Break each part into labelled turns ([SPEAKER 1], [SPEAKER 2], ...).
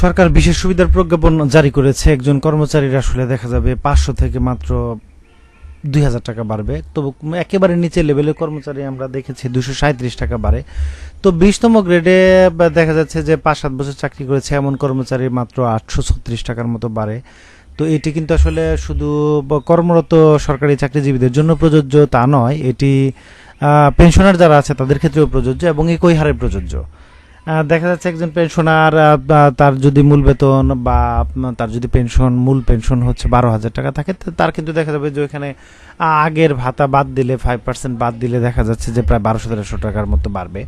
[SPEAKER 1] সরকার বিশেষ সুবিধার প্রজ্ঞাপন জারি করেছে। একজন কর্মচারীর আসলে দেখা যাবে পাঁচশো থেকে মাত্র দুই হাজার টাকা বাড়বে। তবু একেবারে নিচে লেভেলের কর্মচারী আমরা দেখেছি দুশো সাঁত্রিশ টাকা বাড়ে। তো বিশতম গ্রেডে দেখা যাচ্ছে যে পাঁচ সাত বছর চাকরি করেছে, এমন কর্মচারী মাত্র আটশো ছত্রিশ টাকার মতো বাড়ে। তো এটি কিন্তু আসলে শুধু কর্মরত সরকারি চাকরিজীবীদের জন্য প্রযোজ্য তা নয়। এটি পেনশনার যারা আছে তাদের ক্ষেত্রেও প্রযোজ্য এবং একই হারে প্রযোজ্য। দেখা যাচ্ছে একজন পেনশনার তার যদি মূল বেতন বা তার যদি পেনশন মূল পেনশন হচ্ছে বারো হাজার টাকা থাকে তার কিন্তু দেখা যাবে যে ওইখানে আগের ভাতা বাদ দিলে ফাইভ পার্সেন্ট বাদ দিলে দেখা যাচ্ছে যে প্রায় বারোশো, তেরোশো টাকার মতো বাড়বে।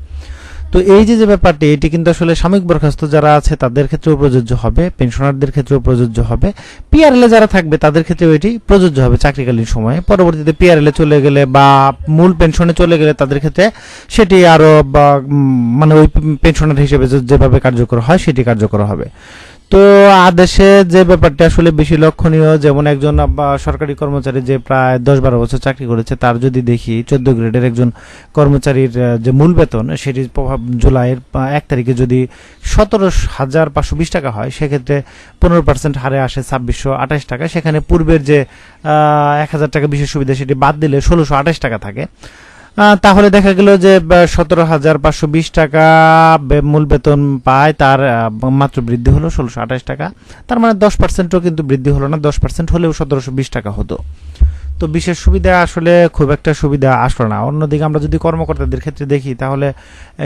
[SPEAKER 1] তো এই যে যে ব্যাপারটি, এটি কিন্তু আসলে সাময়িক বরখাস্ত যারা আছে, তাদের ক্ষেত্রেও প্রযোজ্য হবে, পেনশনারদের ক্ষেত্রেও প্রযোজ্য হবে। পিআরএলে যারা থাকবে, তাদের ক্ষেত্রেও এটি প্রযোজ্য হবে চাকরিকালীন সময়ে। পরবর্তীতে পিআরএলে চলে গেলে বা মূল পেনশনে চলে গেলে তাদের ক্ষেত্রে সেটি আরও বা মানে ওই পেনশনার হিসেবে যেভাবে কার্যকর হয়, সেটি কার্যকর হবে। তো আদেশে যে ব্যাপারটি আসলে বেশি লক্ষণীয়, যেমন একজন সরকারি কর্মচারী যে প্রায় দশ বারো বছর চাকরি করেছে, তার যদি দেখি চোদ্দ গ্রেডের একজন কর্মচারীর যে মূল বেতন, সেটির প্রভাব জুলাইয়ের এক তারিখে যদি সতেরো হাজার পাঁচশো বিশ টাকা হয়, সেক্ষেত্রে পনেরো পার্সেন্ট হারে আসে ছাব্বিশশো আঠাশ টাকা। সেখানে পূর্বের যে এক হাজার টাকা বিশেষ সুবিধা, সেটি বাদ দিলে ষোলোশো আঠাশ টাকা থাকে। তাহলে দেখা গেল যে সতেরো হাজার পাঁচশো বিশ টাকা মূল বেতন পায়, তার মাত্র বৃদ্ধি হলো ষোলোশো আঠাশ টাকা। তার মানে দশ পার্সেন্টও কিন্তু বৃদ্ধি হলো না, দশ পার্সেন্ট হলেও সতেরোশো বিশ টাকা হতো। তো বিশেষ সুবিধা আসলে খুব একটা সুবিধা আসলো না। অন্যদিকে আমরা যদি কর্মকর্তাদের ক্ষেত্রে দেখি, তাহলে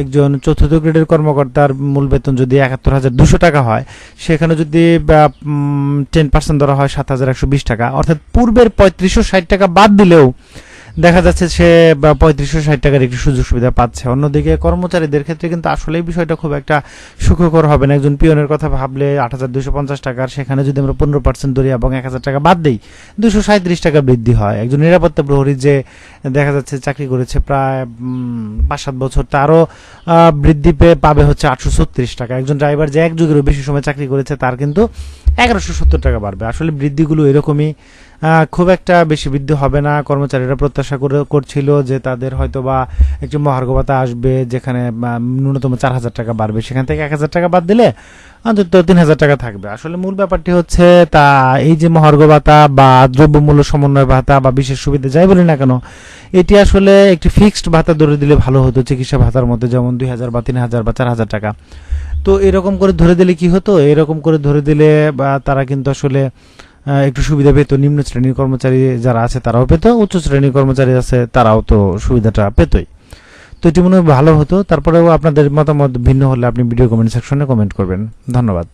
[SPEAKER 1] একজন চতুর্থ গ্রেডের কর্মকর্তার মূল বেতন যদি একাত্তর হাজার দুশো টাকা হয়, সেখানে যদি টেন পার্সেন্ট ধরা হয় সাত হাজার একশো বিশ টাকা। অর্থাৎ পূর্বের পঁয়ত্রিশশো ষাট টাকা বাদ দিলেও দেখা যাচ্ছে সে পঁয়ত্রিশশো ষাট টাকার একটি সুযোগ সুবিধা পাচ্ছে। অন্যদিকে কর্মচারীদের ক্ষেত্রে কিন্তু আসলে এই বিষয়টা খুব একটা সুখকর হবে না। একজন পিয়নের কথা ভাবলে আট হাজার দুশো পঞ্চাশ টাকার, সেখানে যদি আমরা পনেরো পার্সেন্ট ধরি এবং এক হাজার টাকা বাদ দিই দুশো সাঁত্রিশ টাকা বৃদ্ধি হয়। একজন নিরাপত্তা প্রহরী যে দেখা যাচ্ছে চাকরি করেছে প্রায় পাঁচ সাত বছর, তারও বৃদ্ধি পেয়ে পাবে হচ্ছে আটশো ছত্রিশ টাকা। একজন ড্রাইভার যে এক যুগেরও বেশি সময় চাকরি করেছে, তার কিন্তু এগারোশো সত্তর টাকা বাড়বে। আসলে বৃদ্ধিগুলো এরকমই খুব একটা বেশি বৃদ্ধি হবে না। কর্মচারীরা প্রত্যাশা করে, করছিল যে তাদের হয়তো বা একটি মহার্ঘ ভাতা আসবে, যেখানে ন্যূনতম চার হাজার টাকা বাড়বে। সেখান থেকে এক হাজার টাকা বাদ দিলে অন্তত তিন হাজার টাকা থাকবে। আসলে মূল ব্যাপারটি হচ্ছে, তা, এই যে মহার্ঘ ভাতা বা দ্রব্যমূল্য সমন্বয় ভাতা বা বিশেষ সুবিধা যাই বলি না কেন, এটি আসলে একটি ফিক্সড ভাতা ধরে দিলে ভালো হতো চিকিৎসা ভাতার মধ্যে, যেমন দুই হাজার বা তিন হাজার বা চার হাজার টাকা। তো এরকম করে ধরে দিলে কি হতো? এরকম করে ধরে দিলে, বা তারা কিন্তু আসলে একটু সুবিধা পেত, নিম্ন শ্রেণির কর্মচারী যারা আছে তারাও পেত, উচ্চ শ্রেণির কর্মচারী আছে তারাও তো সুবিধাটা পেতই। তো এটি মনে হয় ভালো হতো, তারপরেও আপনাদের মতামত ভিন্ন হলে আপনি ভিডিও কমেন্ট সেকশনে কমেন্ট করবেন। ধন্যবাদ।